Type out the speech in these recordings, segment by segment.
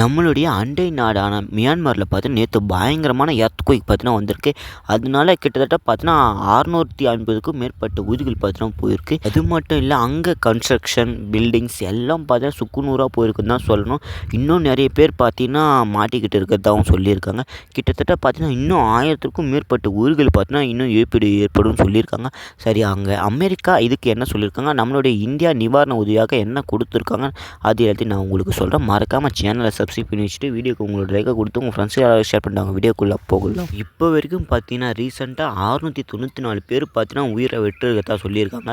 நம்மளுடைய அண்டை நாடான மியான்மரில் பார்த்தீங்கன்னா நேற்று பயங்கரமான எர்த்குயிக் பார்த்தீங்கன்னா வந்திருக்கு. அதனால கிட்டத்தட்ட பார்த்தீங்கன்னா அறுநூற்றி ஐம்பதுக்கும் மேற்பட்ட உயிர்கள் பார்த்தீங்கன்னா போயிருக்கு. அது மட்டும் இல்லை அங்கே கன்ஸ்ட்ரக்ஷன் பில்டிங்ஸ் எல்லாம் பார்த்தீங்கன்னா சுக்குநூறாக போயிருக்குன்னு தான் சொல்லணும். இன்னும் நிறைய பேர் பார்த்தீங்கன்னா மாட்டிக்கிட்டு இருக்கிறதாகவும் சொல்லியிருக்காங்க. கிட்டத்தட்ட பார்த்தீங்கன்னா இன்னும் ஆயிரத்துக்கும் மேற்பட்ட உயிர்கள் பார்த்தீங்கன்னா இன்னும் ஏற்படு ஏற்படும் சொல்லியிருக்காங்க. சரி அங்கே அமெரிக்கா இதுக்கு என்ன சொல்லியிருக்காங்க? நம்மளுடைய இந்தியா நிவாரண உதவியாக என்ன கொடுத்துருக்காங்க அது எல்லாத்தையும் நான் உங்களுக்கு சொல்கிறேன் மறக்காமல் சேனலை சப்ஸ்கிரைப் பண்ணி வச்சுட்டு வீடியோக்கு உங்களோட லைக்கை கொடுத்து உங்கள் ஃப்ரெண்ட்ஸ் யாராவது ஷேர் பண்ணிட்டாங்க வீடியோக்குள்ளே போகலாம். இப்போ வரைக்கும் பார்த்தீங்கன்னா ரீசெண்டாக அறுநூற்றி தொண்ணூற்றி நாலு பேர் பார்த்தீங்கன்னா உயிரை வெட்டுறதா சொல்லியிருக்காங்க.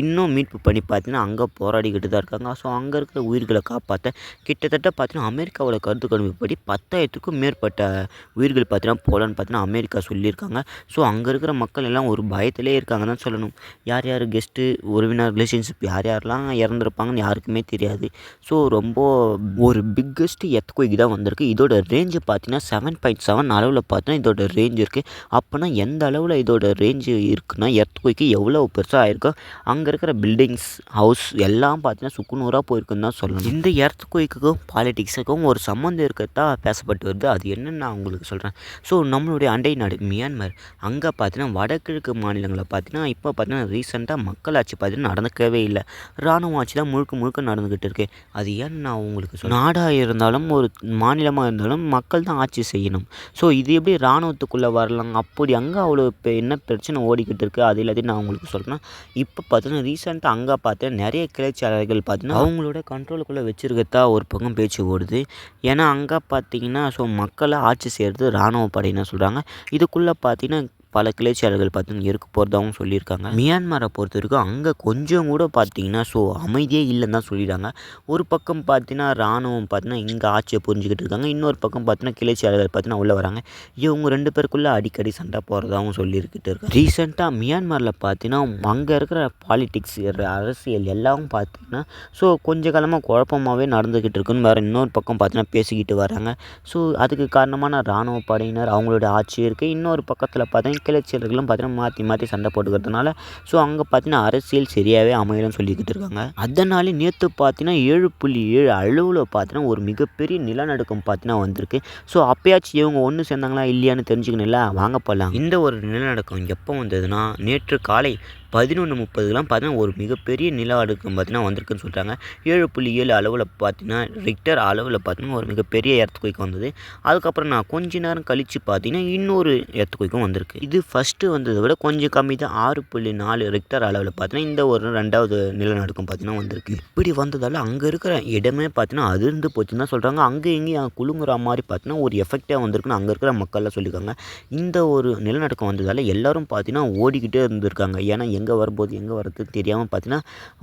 இன்னும் மீட்பு பண்ணி பார்த்தீங்கன்னா அங்கே போராடிக்கிட்டு தான் இருக்காங்க. ஸோ அங்கே இருக்கிற உயிர்களை காப்பாற்ற கிட்டத்தட்ட பார்த்தீங்கன்னா அமெரிக்காவோட கருத்து கணிப்புப்படி பத்தாயிரத்துக்கும் மேற்பட்ட உயிர்கள் பார்த்தீங்கன்னா போகலான்னு பார்த்தீங்கன்னா அமெரிக்கா சொல்லியிருக்காங்க. ஸோ அங்கே இருக்கிற மக்கள் எல்லாம் ஒரு பயத்திலே இருக்காங்க தான் சொல்லணும். யார் யார் கெஸ்ட்டு உறவினர் ரிலேஷன்ஷிப் யார் யாரெல்லாம் இறந்துருப்பாங்கன்னு யாருக்குமே தெரியாது. ஸோ ரொம்ப ஒரு பிக்கஸ்ட் எர்த்குயிக் தான் வந்திருக்கு. இதோட ரேஞ்சு பார்த்தீங்கன்னா செவன் பாயிண்ட் செவன் அளவில் பார்த்தீங்கன்னா இதோட ரேஞ்ச் இருக்குது அப்போனா எந்த அளவில் இதோட ரேஞ்சு இருக்குன்னா எர்த்குயிக்கு எவ்வளோ பெருசாக ஆயிருக்கும் அங்கே இருக்கிற பில்டிங்ஸ் ஹவுஸ் எல்லாம் பார்த்தீங்கன்னா சுக்குநூறாக போயிருக்குன்னு தான் சொல்லணும். இந்த எர்த்குயிக்குக்கும் பாலிடிக்ஸுக்கும் ஒரு சம்மந்தம் இருக்கிறதா பேசப்பட்டு வருது. அது என்னென்னு நான் உங்களுக்கு சொல்கிறேன் ஸோ நம்மளுடைய அண்டை நாடு மியான்மர். அங்கே பார்த்தீங்கன்னா வடகிழக்கு மாநிலங்களை பார்த்தீங்கன்னா இப்போ பார்த்தீங்கன்னா ரீசெண்டாக மக்களாட்சி பார்த்தீங்கன்னா நடந்துக்கவே இல்லை. இராணுவ ஆட்சி தான் முழுக்க முழுக்க நடந்துக்கிட்டு இருக்கு. அது ஏன்னு நான் உங்களுக்கு நாடாக இருந்தாலும் ஒரு மாநிலமாக இருந்தாலும் மக்கள் தான் ஆட்சி செய்யணும். ஸோ இது எப்படி இராணுவத்துக்குள்ளே வரலாம்? அப்படி அங்கே அவ்வளோ இப்போ என்ன பிரச்சனை ஓடிக்கிட்டு இருக்குது அது எல்லாத்தையும் நான் உங்களுக்கு சொல்கிறேன் இப்போ பார்த்தீங்கன்னா ரீசெண்டாக அங்கே பார்த்தேன் நிறைய கிளர்ச்சியாளர்கள் பார்த்தீங்கன்னா அவங்களோட கண்ட்ரோலுக்குள்ளே வச்சுருக்கதா ஒரு பக்கம் பேச்சு ஓடுது. ஏன்னா அங்கே பார்த்தீங்கன்னா ஸோ மக்களை ஆட்சி செய்கிறது இராணுவ படையினர் சொல்கிறாங்க இதுக்குள்ளே பார்த்தீங்கன்னா பல கிளர்ச்சியாளர்கள் பார்த்தீங்கன்னா இருக்க போகிறதாகவும் சொல்லியிருக்காங்க. மியான்மரை பொறுத்த வரைக்கும் அங்கே கொஞ்சம் கூட பார்த்தீங்கன்னா ஸோ அமைதியே இல்லைன்னு தான் சொல்லிடுறாங்க ஒரு பக்கம் பார்த்தீங்கன்னா இராணுவம் பார்த்தீங்கன்னா இங்கே ஆட்சியை புரிஞ்சுக்கிட்டு இருக்காங்க. இன்னொரு பக்கம் பார்த்தீங்கன்னா கிளர்ச்சியாளர்கள் பார்த்தீங்கன்னா உள்ளே வராங்க. இவங்க ரெண்டு பேருக்குள்ளே அடிக்கடி சண்டை போகிறதாகவும் சொல்லியிருக்கிட்டு இருக்காங்க. ரீசெண்டாக மியான்மரில் பார்த்தீங்கன்னா அங்கே இருக்கிற பாலிட்டிக்ஸ் அரசியல் எல்லாம் பார்த்தீங்கன்னா ஸோ கொஞ்ச காலமாக குழப்பமாகவே நடந்துக்கிட்டு இருக்குன்னு வேறு இன்னொரு பக்கம் பார்த்தீங்கன்னா பேசிக்கிட்டு வராங்க. ஸோ அதுக்கு காரணமான இராணுவ படையினர் அவங்களோட ஆட்சி இருக்குது இன்னொரு பக்கத்தில் பார்த்தீங்கன்னா கிளர்ச்சியாளர்களும் பார்த்தீங்கன்னா மாற்றி மாற்றி சண்டை போட்டுக்கிறதுனால ஸோ அங்கே பார்த்தீங்கன்னா அரசியல் சரியாகவே அமையலன்னு சொல்லிக்கிட்டு இருக்காங்க. அதனாலே நேற்று பார்த்தீங்கன்னா ஏழு புள்ளி ஏழு அளவில் பார்த்தீங்கன்னா ஒரு மிகப்பெரிய நிலநடுக்கம் பார்த்தீங்கன்னா வந்திருக்கு. ஸோ அப்பயாச்சும் இவங்க ஒன்று சேர்ந்தாங்களா இல்லையான்னு தெரிஞ்சுக்கணும்ல வாங்க போகலாம் இந்த ஒரு நிலநடுக்கம் எப்போ வந்ததுன்னா நேற்று காலை பதினொன்று முப்பதுக்கெலாம் பார்த்தீங்கன்னா ஒரு மிகப்பெரிய நில அடுக்கம் பார்த்தீங்கன்னா வந்திருக்குன்னு சொல்கிறாங்க ஏழு புள்ளி ஏழு அளவில் பார்த்தீங்கன்னா ரிக்டர் அளவில் பார்த்தீங்கன்னா ஒரு மிகப்பெரிய எர்த்குயிக் வந்தது. அதுக்கப்புறம் நான் கொஞ்ச நேரம் கழித்து பார்த்தீங்கன்னா இன்னொரு எர்த்குயிக்கும் வந்திருக்கு. இது ஃபஸ்ட்டு வந்ததை விட கொஞ்சம் கம்மி தான் ஆறு புள்ளி நாலு ரிக்டர் அளவில் பார்த்தீங்கன்னா இந்த ஒரு ரெண்டாவது நிலநடுக்கம் பார்த்தீங்கன்னா வந்திருக்கு. இப்படி வந்ததால் அங்கே இருக்கிற இடமே பார்த்தீங்கன்னா அதிர்ந்து போச்சுன்னு தான் சொல்கிறாங்க அங்கே இங்கேயும் குழுங்குற மாதிரி பார்த்தீங்கன்னா ஒரு எஃபெக்டாக வந்திருக்குன்னு அங்கே இருக்கிற மக்கள்லாம் சொல்லியிருக்காங்க. இந்த ஒரு நிலநடுக்கம் வந்ததால் எல்லோரும் பார்த்தீங்கன்னா ஓடிக்கிட்டே இருந்திருக்காங்க. ஏன்னா எங்கே வரும்போது எங்கே வரது தெரியாமல் பார்த்தீங்கன்னா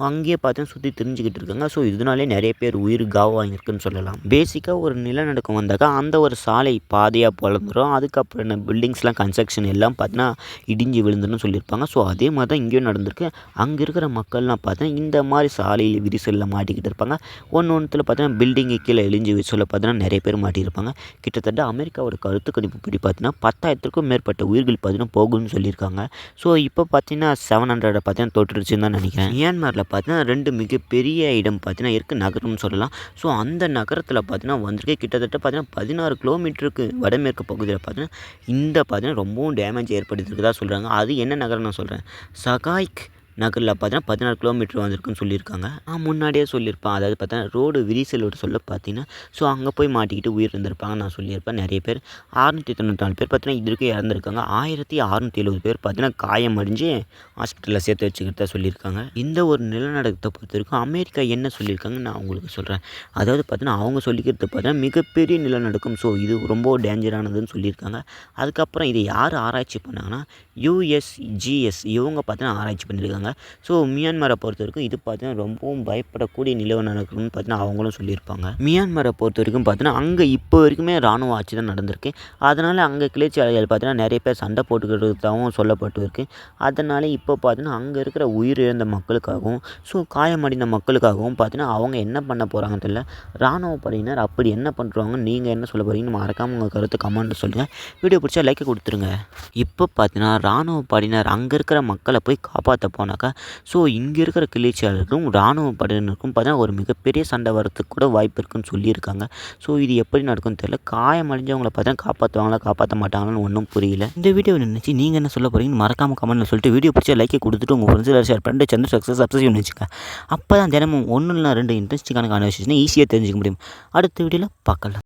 அங்கேயே பார்த்தீங்கன்னா சுற்றி தெரிஞ்சுக்கிட்டு இருக்காங்க. ஸோ இதனாலே நிறைய பேர் உயிர் காவாகிருக்குன்னு சொல்லலாம். பேசிக்காக ஒரு நிலநடுக்கம் வந்தாக்கா அந்த ஒரு சாலை பாதையாக பிறந்துடும் அதுக்கப்புறம் என்ன பில்டிங்ஸ்லாம் கன்ஸ்ட்ரக்ஷன் எல்லாம் பார்த்தீங்கன்னா இடிஞ்சு விழுந்துன்னு சொல்லியிருப்பாங்க. ஸோ அதே மாதிரி தான் இங்கேயும் நடந்திருக்கு. அங்கே இருக்கிற மக்கள்லாம் பார்த்தீங்கன்னா இந்த மாதிரி சாலையில் விரிசலில் மாட்டிக்கிட்டு இருப்பாங்க. ஒன்று ஒன்றுத்தில் பார்த்தீங்கன்னா பில்டிங்கு கீழே இழிஞ்சு விரிசலில் பார்த்தீங்கன்னா நிறைய பேர் மாட்டியிருப்பாங்க. கிட்டத்தட்ட அமெரிக்காவோட கருத்து கணிப்பு படி பார்த்தீங்கன்னா பத்தாயிரத்துக்கும் மேற்பட்ட உயிர்கள் பார்த்தீங்கன்னா போகும்னு சொல்லியிருக்காங்க. ஸோ இப்போ பார்த்தீங்கன்னா செவன் ஹண்ட்ரடை பார்த்தீங்கன்னா தொட்டுருச்சுன்னு தான் நினைக்கிறேன். மியான்மரில் பார்த்தீங்கன்னா ரெண்டு மிகப்பெரிய இடம் பார்த்தீங்கன்னா இருக்குது நகரம்னு சொல்லலாம். ஸோ அந்த நகரத்தில் பார்த்தீங்கன்னா வந்திருக்கு. கிட்டத்தட்ட பார்த்தீங்கன்னா பதினாறு கிலோமீட்டருக்கு வடமேற்கு பகுதியில் பார்த்தீங்கன்னா இந்த பார்த்தீங்கன்னா ரொம்பவும் டேமேஜ் ஏற்படுத்திருக்குதா சொல்கிறாங்க அது என்ன நகரம் நான் சொல்கிறேன் சகாய்க் நகரில் பார்த்தீங்கன்னா பதினாறு கிலோமீட்டர் வந்திருக்குன்னு சொல்லியிருக்காங்க. நான் முன்னாடியே சொல்லியிருப்பேன். அதாவது பார்த்தீங்கன்னா ரோடு விரிசலோட சொல்ல பார்த்தீங்கன்னா ஸோ அங்கே போய் மாட்டிக்கிட்டு உயிர் இருந்திருப்பாங்க நான் சொல்லியிருப்பேன் நிறைய பேர். ஆறுநூற்றி தொண்ணூற்றி நாலு பேர் பார்த்தீங்கன்னா இதுக்கு இறந்துருக்காங்க. ஆயிரத்தி அறநூற்றி எழுபது பேர் பார்த்தீங்கன்னா காயம் அடைஞ்சு ஹாஸ்பிட்டலில் சேர்த்து வச்சுக்கிறதா சொல்லியிருக்காங்க. இந்த ஒரு நிலநடுக்கத்தை பொறுத்த வரைக்கும் அமெரிக்கா என்ன சொல்லியிருக்காங்க நான் உங்களுக்கு சொல்கிறேன் அதாவது பார்த்தீங்கன்னா அவங்க சொல்லிக்கிறது பார்த்தீங்கன்னா மிகப்பெரிய நிலநடுக்கம். ஸோ இது ரொம்ப டேஞ்சரானதுன்னு சொல்லியிருக்காங்க. அதுக்கப்புறம் இதை யார் ஆராய்ச்சி பண்ணாங்கன்னா யூஎஸ்ஜிஎஸ் இவங்க பார்த்தீங்கன்னா ஆராய்ச்சி பண்ணியிருக்காங்க. ஸோ மியான்மரை பொறுத்த வரைக்கும் இது பார்த்தீங்கன்னா ரொம்பவும் பயப்படக்கூடிய நிலநடுக்கம்னு பார்த்தீங்கன்னா அவங்களும் சொல்லியிருப்பாங்க. மியான்மரை பொறுத்த வரைக்கும் பார்த்தீங்கன்னா அங்கே இப்போ வரைக்குமே இராணுவ ஆட்சி தான் நடந்திருக்கு. அதனால் அங்கே கிளர்ச்சியாளர்கள் பார்த்தீங்கன்னா நிறைய பேர் சண்டை போட்டுக்கிறதாகவும் சொல்லப்பட்டு இருக்கு அதனால் இப்போ பார்த்தீங்கன்னா அங்கே இருக்கிற உயிரிழந்த மக்களுக்காகவும் ஸோ காயமடைந்த மக்களுக்காகவும் பார்த்தீங்கன்னா அவங்க என்ன பண்ண போகிறாங்கன்னு தெரியல. இராணுவ படையினர் அப்படி என்ன பண்ணுறாங்க நீங்கள் என்ன சொல்ல போகிறீங்கன்னு மறக்காமல் உங்கள் கருத்து கமெண்ட்டில் சொல்லுங்கள் வீடியோ பிடிச்சா லைக் கொடுத்துருங்க. இப்போ பார்த்தீங்கன்னா இராணுவ படையினர் அங்கே இருக்கிற மக்களை போய் காப்பாற்ற போனாங்க. பார்த்தோம்னாக்கா ஸோ இங்கே இருக்கிற கிளர்ச்சியாளருக்கும் இராணுவ படையினருக்கும் பார்த்தீங்கன்னா ஒரு மிகப்பெரிய சண்டை வரத்துக்கு கூட வாய்ப்பு இருக்குன்னு சொல்லியிருக்காங்க. ஸோ இது எப்படி நடக்கும்னு தெரியல. காயம் அடைஞ்சவங்கள பார்த்தீங்கன்னா காப்பாற்றுவாங்களா காப்பாற்ற மாட்டாங்களான்னு ஒன்றும் புரியல. இந்த வீடியோ நினச்சி நீங்கள் என்ன சொல்ல போகிறீங்கன்னு மறக்காம கமெண்ட்டில் சொல்லிட்டு வீடியோ பிடிச்சா லைக்கை கொடுத்துட்டு உங்கள் ஃப்ரெண்ட்ஸில் ஷேர் பண்ணிட்டு சந்திர சக்ஸஸ் சப்ஸ்கிரைப் வச்சுக்க அப்போ தான் தினமும் ஒன்று இல்லை ரெண்டு இன்ட்ரெஸ்டிங்கான கான்வர்சேஷனை ஈஸியாக தெரிஞ்சுக்க முடியும். அடுத்த வீடியோவில் பார்க்கலாம்.